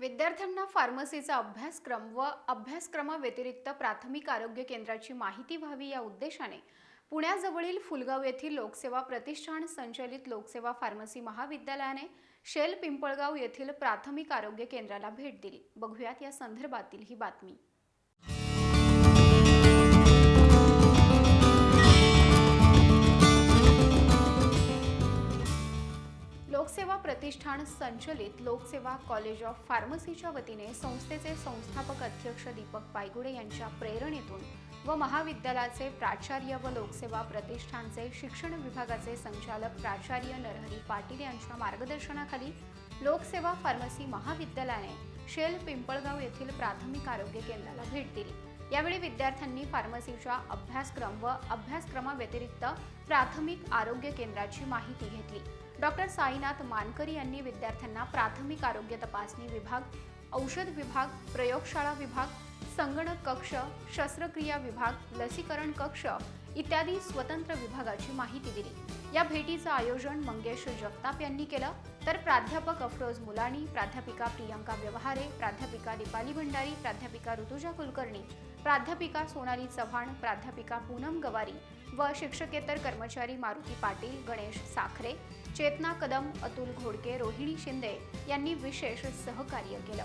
विद्यार्थ्यांना फार्मसीचा अभ्यासक्रम व अभ्यासक्रमाव्यतिरिक्त प्राथमिक आरोग्य केंद्राची माहिती व्हावी या उद्देशाने पुण्याजवळील फुलगाव येथील लोकसेवा प्रतिष्ठान संचलित लोकसेवा फार्मसी महाविद्यालयाने शेल पिंपळगाव येथील प्राथमिक आरोग्य केंद्राला भेट दिली. बघूयात या संदर्भातील ही बातमी. लोकसेवा प्रतिष्ठान संचलित लोकसेवा कॉलेज ऑफ फार्मसीच्या वतीने संस्थेचे संस्थापक अध्यक्ष दीपक पायगुडे यांच्या प्रेरणेतून व महाविद्यालयाचे प्राचार्य व लोकसेवा प्रतिष्ठानचे शिक्षण विभागाचे संचालक प्राचार्य नरहरी पाटील यांच्या मार्गदर्शनाखाली लोकसेवा फार्मसी महाविद्यालयाने शेल पिंपळगाव येथील प्राथमिक आरोग्य केंद्राला भेट दिली. यावेळी विद्यार्थ्यांनी फार्मसीच्या अभ्यासक्रम व अभ्यासक्रमाव्यतिरिक्त प्राथमिक आरोग्य केंद्राची माहिती घेतली. डॉक्टर साईनाथ मानकरी यांनी विद्यार्थ्यांना प्राथमिक आरोग्य तपासणी विभाग औषध विभाग प्रयोगशाळा विभाग संगणक कक्ष शस्त्रक्रिया विभाग लसीकरण कक्ष इत्यादी स्वतंत्र विभागाची माहिती दिली. या भेटीचं आयोजन मंगेश जगताप यांनी केलं. तर प्राध्यापक अफरोज मुलानी प्राध्यापिका प्रियंका व्यवहारे प्राध्यापिका दीपाली भंडारी प्राध्यापिका ऋतुजा कुलकर्णी प्राध्यापिका सोनाली चव्हाण प्राध्यापिका पूनम गवारी व शिक्षकेतर कर्मचारी मारुती पाटील गणेश साखरे चेतना कदम अतुल घोडके रोहिणी शिंदे यांनी विशेष सहकार्य केलं.